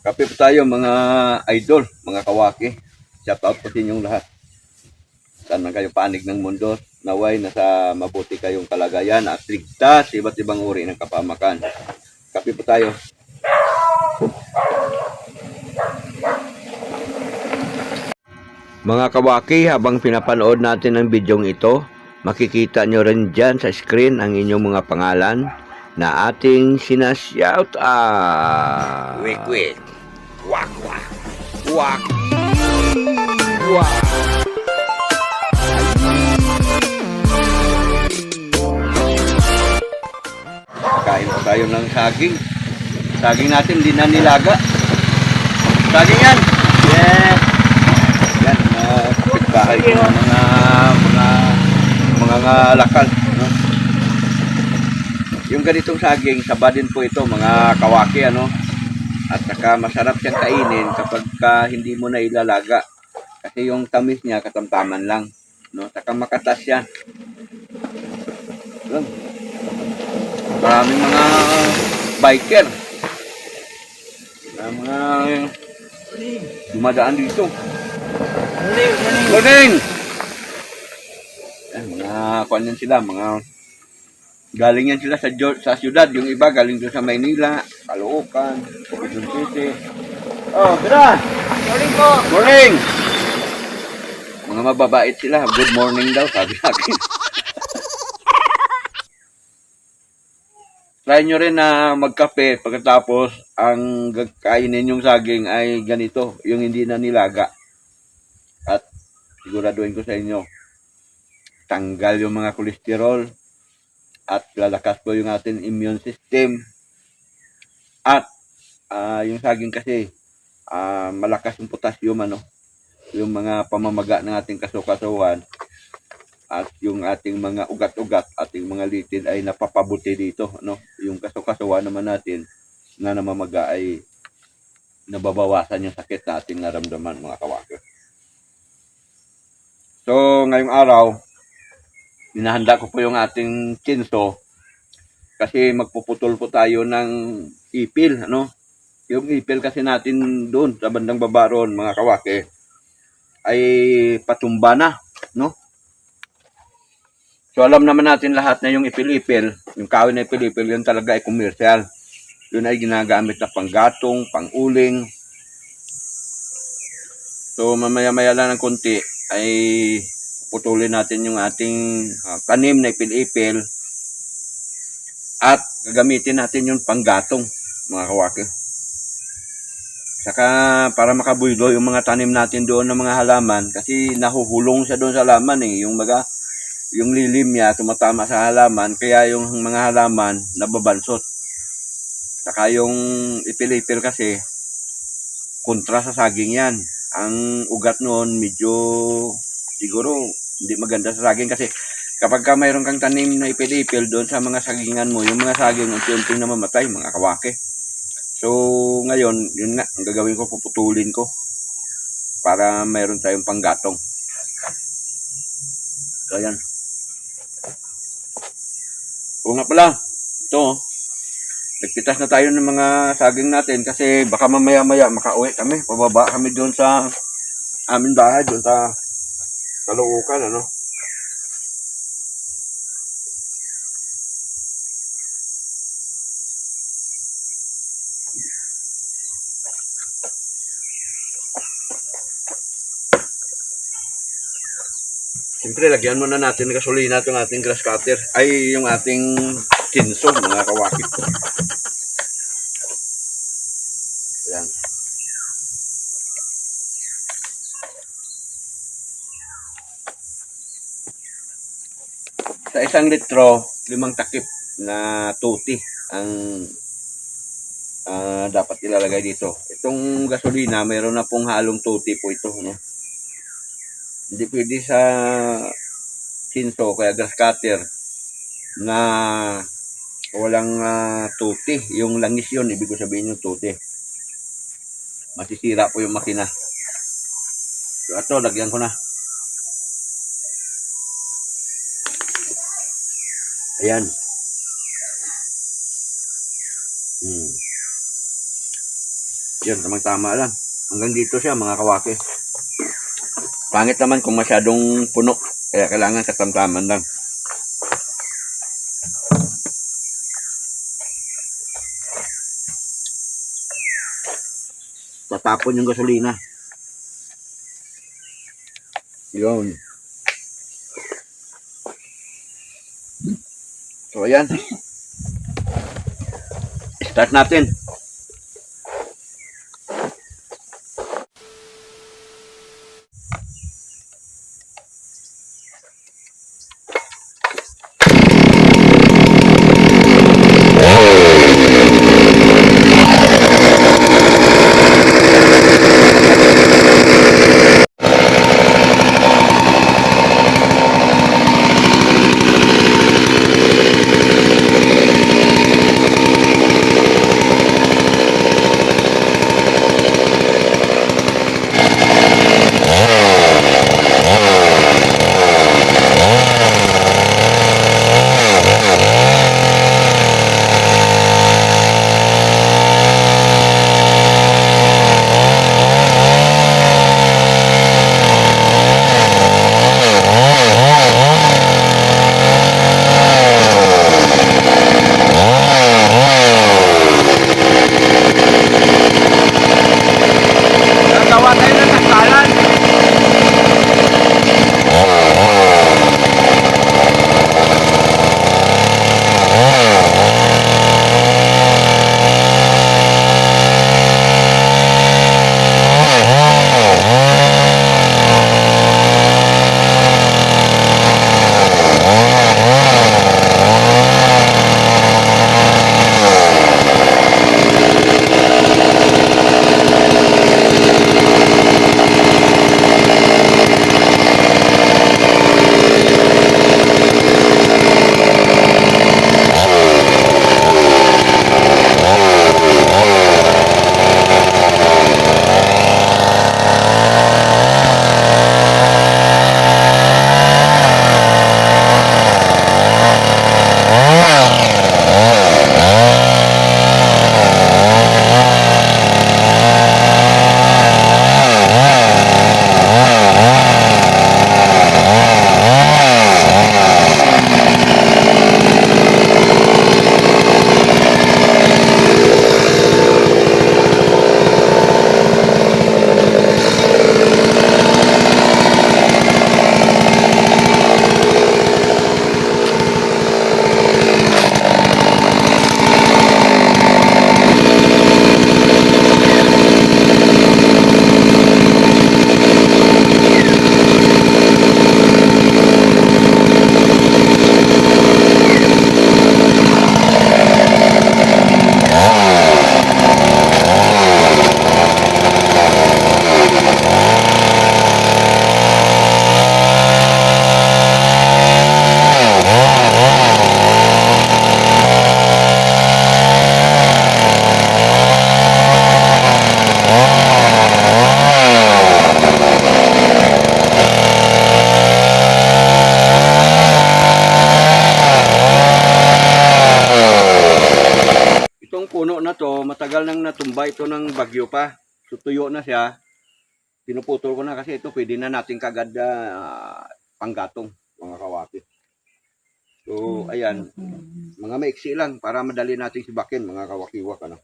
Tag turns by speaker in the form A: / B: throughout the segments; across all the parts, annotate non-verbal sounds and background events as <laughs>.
A: Kape po tayo mga idol, mga kawaki. Shout out po sa inyong lahat. Saan man kayo panig ng mundo, naway nasa mabuti kayong kalagayan at ligtas iba't ibang uri ng kapamakan. Kape po tayo. Mga kawaki, habang pinapanood natin ang bidyong ito, makikita nyo rin dyan sa screen ang inyong mga pangalan na ating sinashout out.
B: Quick, quick. Wak, wak.
A: Wak! Wak! Kain tayo ng saging. Saging natin, hindi na nilaga. Saging yan! Yeah! Yan, mga kapitbahay ko ng mga mga mga nga lakal. No? Yung ganitong saging, saba din po ito, mga kawaki, ano? At saka masarap siyang kainin kapag ka hindi mo na ilalaga. Kasi yung tamis niya katamtaman lang. No? Saka makatas siya. Yun. Maraming mga biker. Na mga dumadaan dito. Morning! Eh, mga kuan yan sila, mga galing yan sila sa sa syudad, yung iba galing doon sa Maynila, Caloocan, Quezon City. Oh, tara!
B: Morning po.
A: Morning! Mga mababait sila, good morning daw, sabi sa akin. <laughs> Try nyo rin na magkape pagkatapos ang kainin yung saging ay ganito, yung hindi na nilaga. At siguraduhin ko sa inyo, tanggal yung mga kolesterol at lalakas po yung ating immune system. At ah, yung saging kasi, ah, malakas yung potassium, ano, yung mga pamamaga ng ating kasukasuan at yung ating mga ugat-ugat, ating mga litid ay napapabuti dito, no? Yung kasukasuan naman natin na namamaga ay nababawasan yung sakit na ating naramdaman, mga kawaki. So, ngayong araw, Hinahanda ko po yung ating chinso kasi magpuputol po tayo ng ipil, ano? Yung ipil kasi natin doon sa bandang baba ron, mga kawake, ay patumba na, no? So alam naman natin lahat na yung ipil-ipil, yung kawin na ipil-ipil, yun talaga ay commercial. Yun ay ginagamit na panggatong, panguling. So mamaya-maya lang ng konti ay putulin natin yung ating ah, tanim na ipil-ipil at gagamitin natin yung panggatong mga kawaki. Saka para makabuylo yung mga tanim natin doon ng mga halaman kasi nahuhulong siya doon sa halaman eh. Yung mga yung lilim niya tumatama sa halaman kaya yung mga halaman nababansot. Saka yung ipil-ipil kasi kontra sa saging yan. Ang ugat noon medyo siguro hindi maganda sa saging kasi kapag ka mayroon kang tanim na ipil-ipil doon sa mga sagingan mo, yung mga saging unti-unti na mamatay, mga kawake. So, ngayon, yun nga, ang gagawin ko, puputulin ko para mayroon tayong panggatong. So, ayan. O pala, ito, oh. nagpitas na tayo ng mga saging natin kasi baka mamaya-maya makauwi kami, pababa kami doon sa amin bahay, doon sa Kaloocan, ano? Siyempre, lagyan muna natin gasolina itong ating grass cutter. Ay, yung ating kinso, mga kawakit. Ayan. Sa isang litro, limang takip na tuti ang ah, dapat ilalagay dito. Itong gasolina, mayroon na pong halong tuti po ito. No? Hindi pwede sa kinso, kaya gas cutter, na walang ah, tuti. Yung langis yun, ibig ko sabihin yung tuti. Masisira po yung makina. So, ito, lagyan ko na. Ayan. Hmm. Yan, tamang tama lang. Hanggang dito siya, mga kawaki. Pangit naman kung masyadong puno. Kaya kailangan katamtaman lang. Tatapon yung gasolina. Yun. So, ayan. Start natin. Na to, matagal nang natumba ito ng bagyo pa. Tutuyo na siya. Pinuputol ko na kasi ito pwede na natin kagad ah, panggatong mga kawaki. So, ayan. Mga maiksi lang para madali natin sibakin mga kawakiwak. Ano?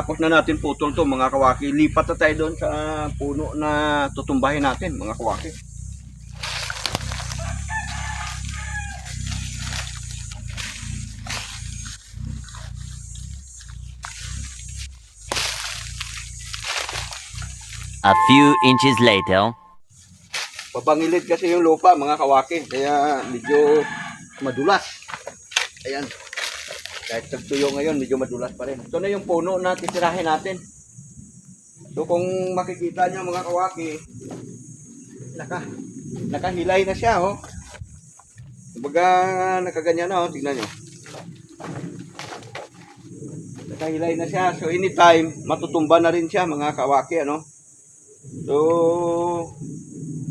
A: Ayan, natapos na natin putol to mga kawaki. Lipat na tayo doon sa puno na tutumbahin natin mga kawaki.
C: A few inches later.
A: Papangilid kasi yung lupa mga kawaki. Kaya medyo madulas. Ayan. Kahit tagtuyo ngayon, medyo madulas pa rin. Ito na yung puno na titirahin natin. So kung makikita nyo mga kawaki, naka, nakahilay na siya oh. Kumbaga nakaganyan na oh, tignan nyo. Nakahilay na siya. So anytime, matutumba na rin siya mga kawaki ano. So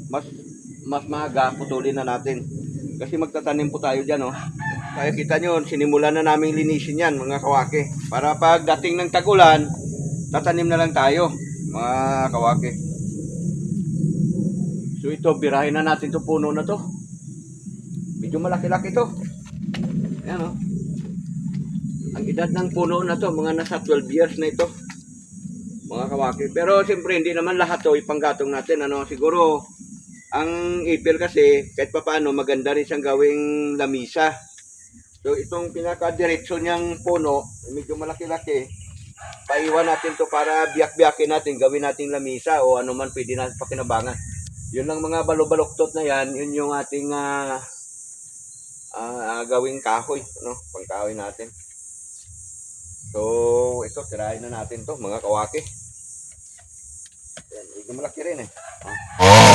A: mas mas maaga putulin na natin. Kasi magtatanim po tayo diyan, oh. Kaya kita nyo, sinimulan na namin linisin yan, mga kawake. Para pag dating ng tagulan, tatanim na lang tayo, mga kawake. So ito, birahin na natin to puno na to. Medyo malaki-laki to. Ayan, oh. Ang edad ng puno na to, mga nasa 12 years na ito mga kawaki. Pero siyempre hindi naman lahat to ipanggatong natin ano siguro ang ipil kasi kahit papaano maganda rin siyang gawing lamisa. So itong pinaka-diretso niyang puno, medyo malaki-laki. Paiwan natin to para biyak-biyakin natin, gawin nating lamisa o ano man pwede natin pakinabangan. Yun lang mga balo-baloktot na yan, yun yung ating ah, ah, gawing kahoy, no? Pangkahoy natin. So, ito, tirahin na natin to, mga kawaki. Yan, medyo malaki rin eh. Ah.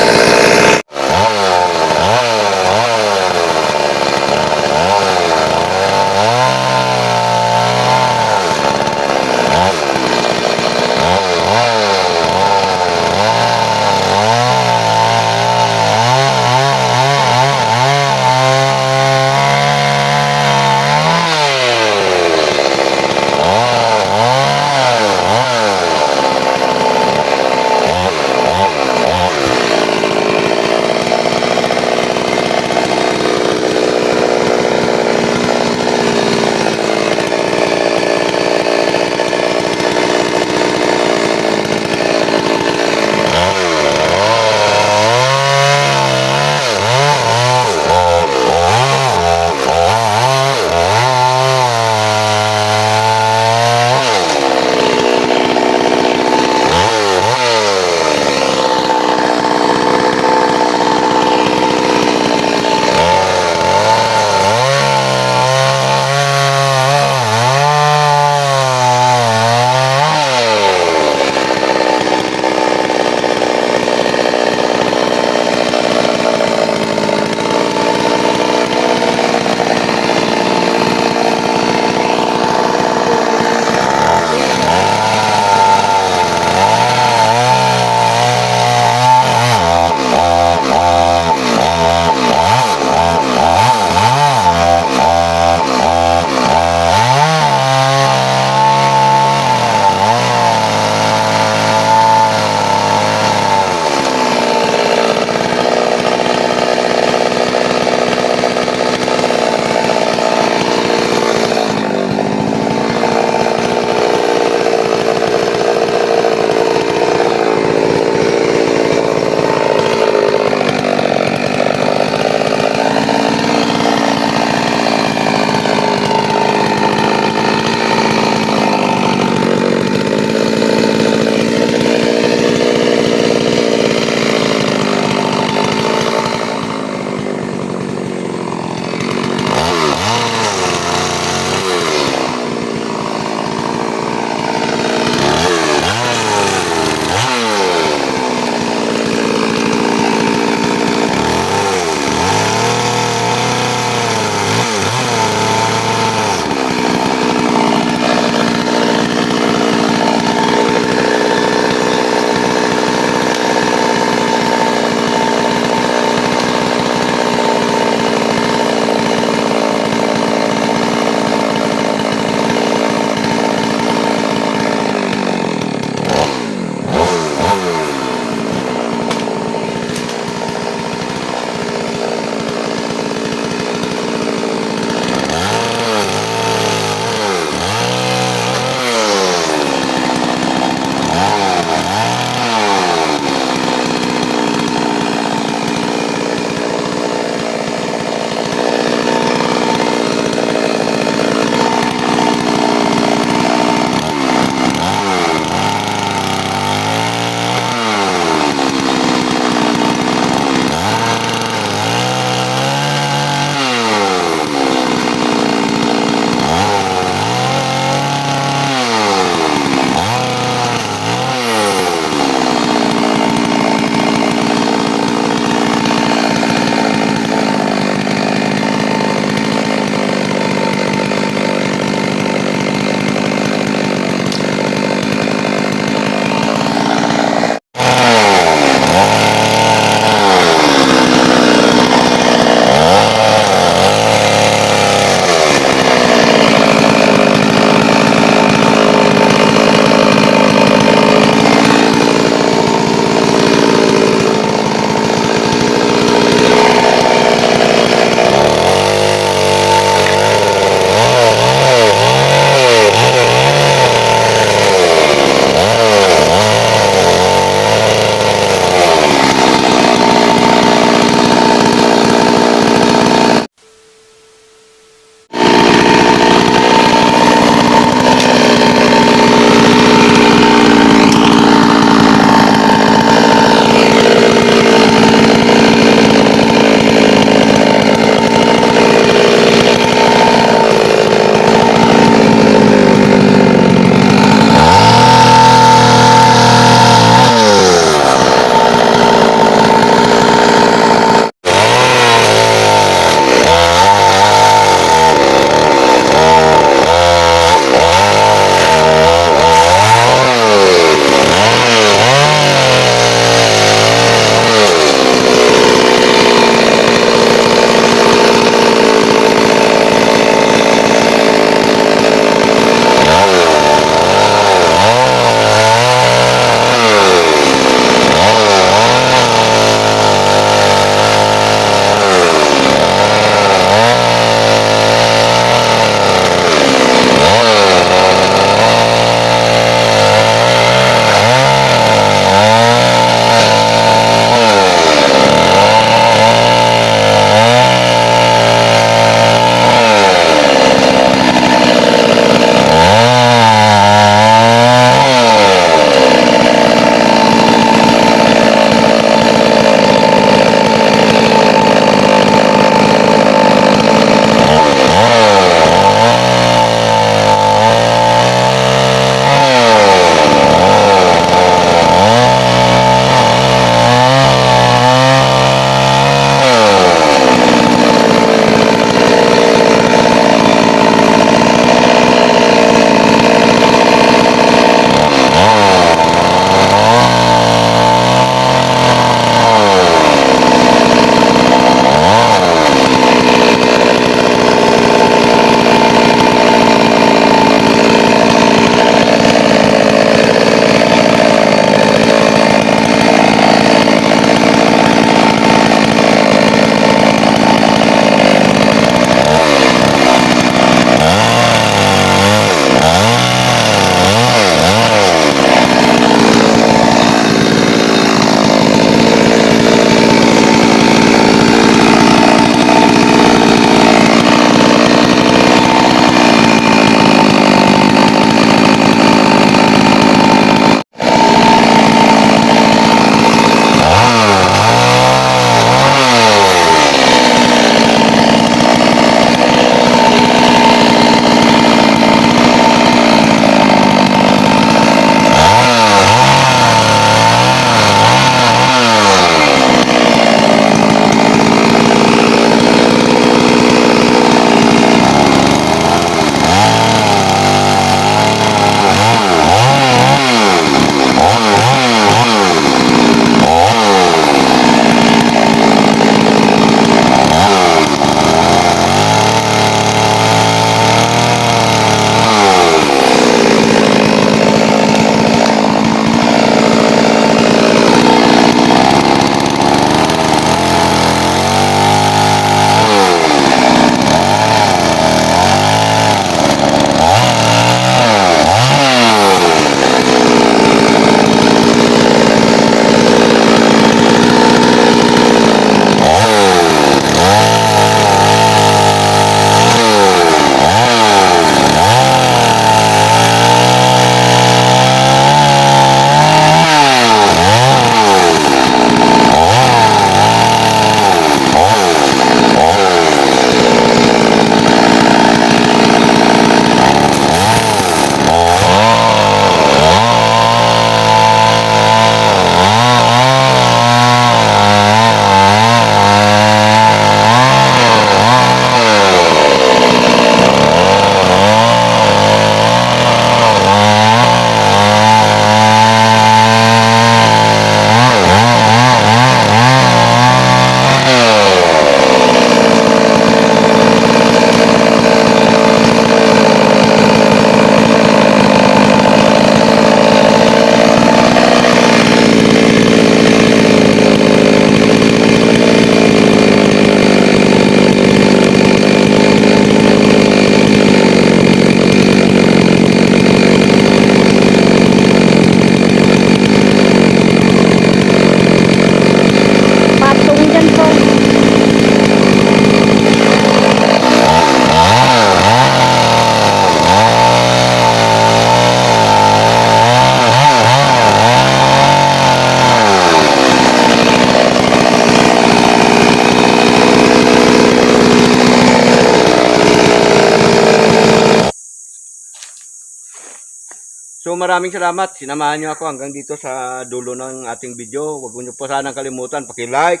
A: So maraming salamat. Sinamahan niyo ako hanggang dito sa dulo ng ating video. Huwag niyo po sanang kalimutan paki-like,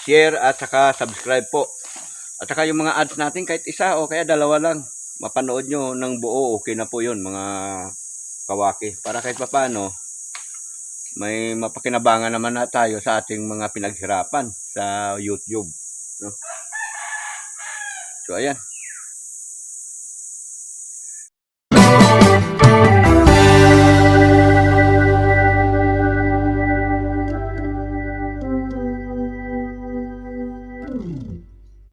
A: share at saka subscribe po. At saka yung mga ads natin kahit isa o kaya dalawa lang. Mapanood nyo ng buo, okay na po yun mga kawaki. Para kahit papano, may mapakinabangan naman na tayo sa ating mga pinaghirapan sa YouTube. So ayan.